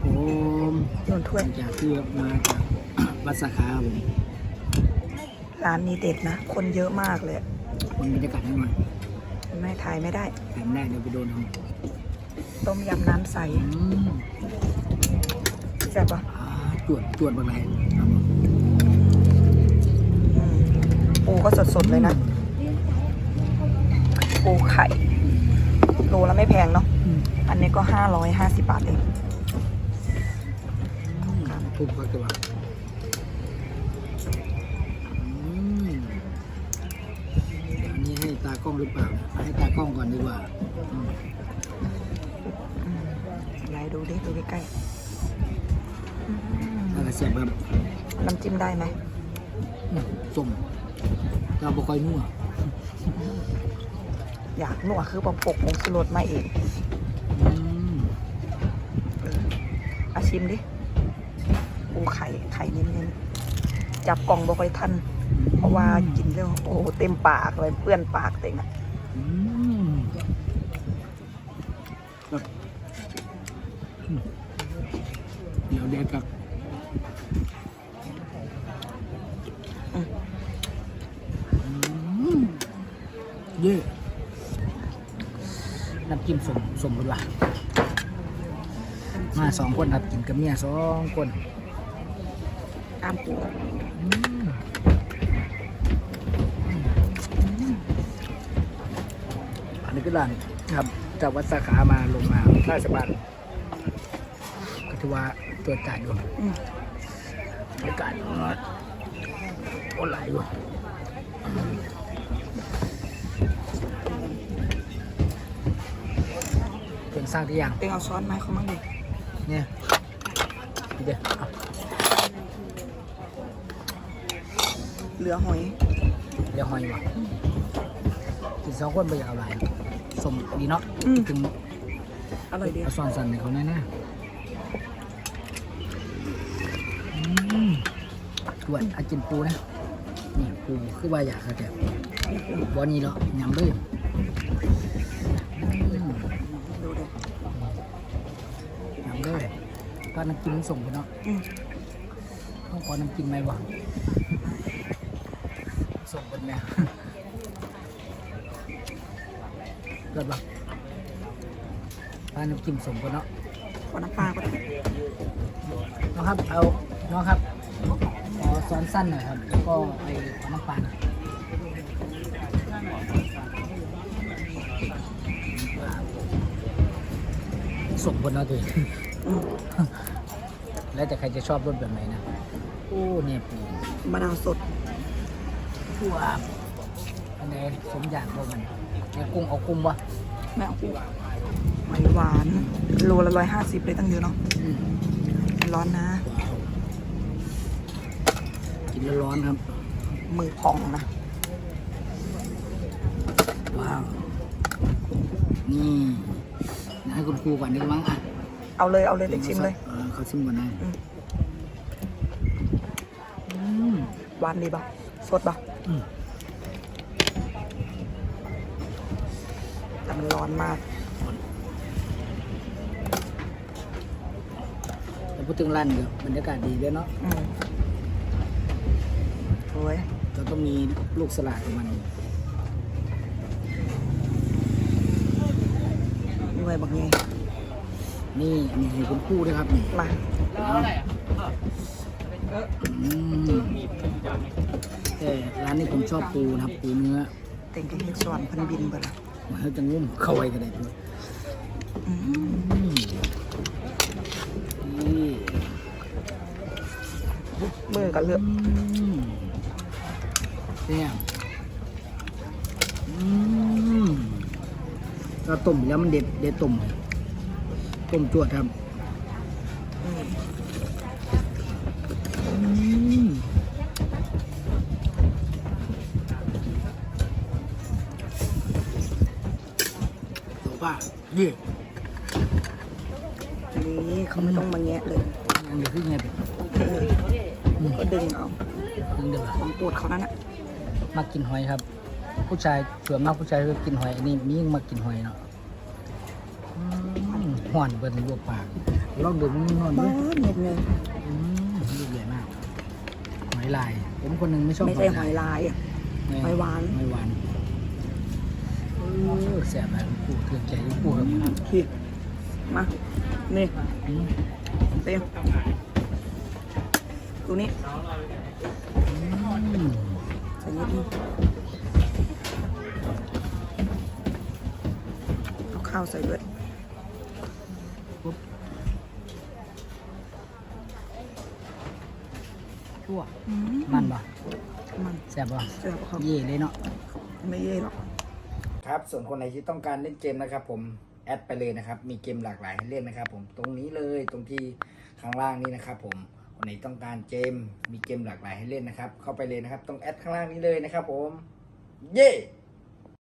ครับผมโยนถ้วหยลังจากที่มาจากวัดสาขาครับผมร้านนี้เด็ดนะ คนเยอะมากเลยมันบรรยากาศให้หน่อยไม่ถ่ายไม่ได้แถมได้เดี๋ยวไปโดนเขาต้มยำน้ำใสอืมแซ่บปะอ่าจวดจวดบางไรครับผมอืมปูก็สดๆเลยนะ ปูไข่โลละไม่แพงเนาะอืมอันนี้ก็ห้าร้อยห้าสิบบาทเอง ทุบก็จะว่าอืมอันนี้ให้ตากล้องหรือเปล่า ให้ตากล้องก่อนดีกว่าอืมอืมยายดูดิดูใกล้ๆอืมแล้วก็เสียบแบบน้ำจิ้มได้ไหมอืมส้มเราบ่ค่อยนัวอยากหนัวคือปกปกผงชูรสมาเองอืมอาชิมดิ ปูไข่ไข่เน้นๆจับกล่องบอกไปทันเพราะว่ากินเรื่องโอ้โหเต็มปากเลยเปื้อนปากเต็งอะอืมแบบอืมเดี๋ยวเด็กกับอืมอืมเย่น้ำจิ้มสมสมบูรณ์ว่ะมาสองคนครับกินกับเมียสองคน ตามปูอืมอันนี้ก็ร้านครับจากวัดสาขามาลงมาราชบัณฑก็ถือว่าตัวจ่ายอยู่อืมบรรยากาศโอ้ไหลายอยู่เป็นสร้างที่ยังเต็งเอาช้อนไหมาให้เขามั่งดิเนี่ยดีเด้อ เอาเหลือหอย เดี๋ยวหอยว่ะกินสองคนไปอยากเอาอะไรสมดีเนาะอืม ถึงอร่อยดีเอาซอนสันในเขาแน่ๆอืมตรวจอากินปูนะนี่ปูคือว่าอยากเขาแต่บอนี้แล้วยำเลยอืมดูดิยำเลยก็น้ำกินมันส่งไปเนาะอืมต้องขอน้ำกินไหมวะส่ง เป็นแม่เลิศปะป้าน้ำจิ้มส่งกันเนาะขอน้ำปลาก็ได้น้องครับ เอา น้องครับ ขอซ้อนสั้นหน่อยครับ แล้วก็ไปขอน้ำปลาหน่อยส่งบนเนาะตัวเองอืมแล้วแต่ใครจะชอบรสแบบไหนนะ โอ้เนี่ยปูมะนาวสด ทั่วอันไหนสมอยากพวกมันเนี่ยกุ้งเอากุ้งวะแม่เอาปูหอยหวานโลละร้อยห้าสิบเลยตั้งเยอะเนาะอืมร้อนนะว้าวกินแล้วร้อนครับ มือพองนะ ว้าว นี่นะให้คุณครูก่อนได้มั้งอะเอาเลยเอาเลยเด็กชิมเลย ออเขาชิมก่อนนะอืม อืมหวานดีบ่ สดบ่อืมแต่มันร้อนมากแต่พูดถึงร้านเดี๋ยวบรรยากาศดีด้วยเนาะอืมสวยแล้วก็มีลูกสลัดของมันด้วยบักไงนี่อันนี้ให้คุณครูด้วยครับนี่มา อืม แต่ร้านนี้ผมชอบปูนะครับปูเนื้อเต็งกินเห็ดสวรรค์พันบินเบิดละมันจะงุ่มเข้าไปกันเลยด้วยอืมอืมนี่มือกับเลือกอืมเนี่ยอืมเราต้มแล้วมันเด็ดเด็ดต้มต้มจวดครับอื ป่ะนี่นี่เขาไม่ต้องมาแงะเลยอันนี้คือไงเป็นเออก็ดึงเอาดึงเดือดของโปรดเขานั่นน่ะมากินหอยครับ ผู้ชายส่วนมากผู้ชายก็กินหอยอันนี้มียิ่งมากินหอยเนาะอืมห่อนเบิ้ลลวกปากลองดูมันนอนด้บ้าวยเม็ดเลยอืมลูกใหญ่มาก หอยลาย ผมคนหนึ่งไม่ชอบไม่ใช่หอยลายอะหอยหวานหอยหวานเออ แสบแบบกูเถื่อนใจลูกกูครับขีดมา นี่อืมเต็มดูนี่อืมใส่นิดนึงเอาข้าวใส่ด้วยชั่วอืมันปะมันแสบปะเสียบเขาเย่เลยเนาะไม่เย่หรอก ครับ ส่วนคนไหนที่ต้องการเล่นเกมนะครับ ผมแอดไปเลยนะครับ มีเกมหลากหลายให้เล่นนะครับ ผมตรงนี้เลยตรงที่ข้างล่างนี้นะครับ ผมคนไหนต้องการเกมมีเกมหลากหลายให้เล่นนะครับ เข้าไปเลยนะครับ ตรงแอดข้างล่างนี้เลยนะครับ ผม เย้